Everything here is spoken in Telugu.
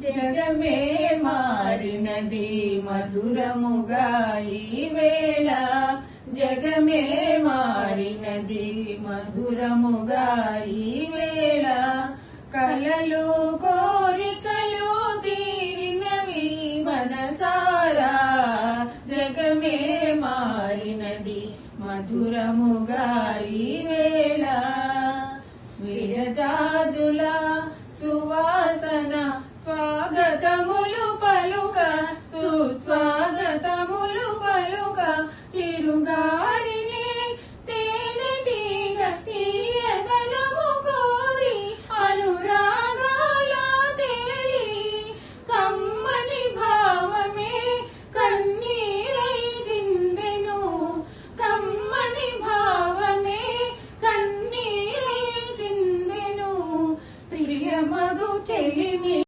జగమే మారినది మధురముగా వేళ. జగమే మారినది మధురముగా వేళ. కలలు కోరికలు తీరినవి మనసారా. జగమే మారినది మధురముగా వేళ. విరజాదుల సువా చెలిమి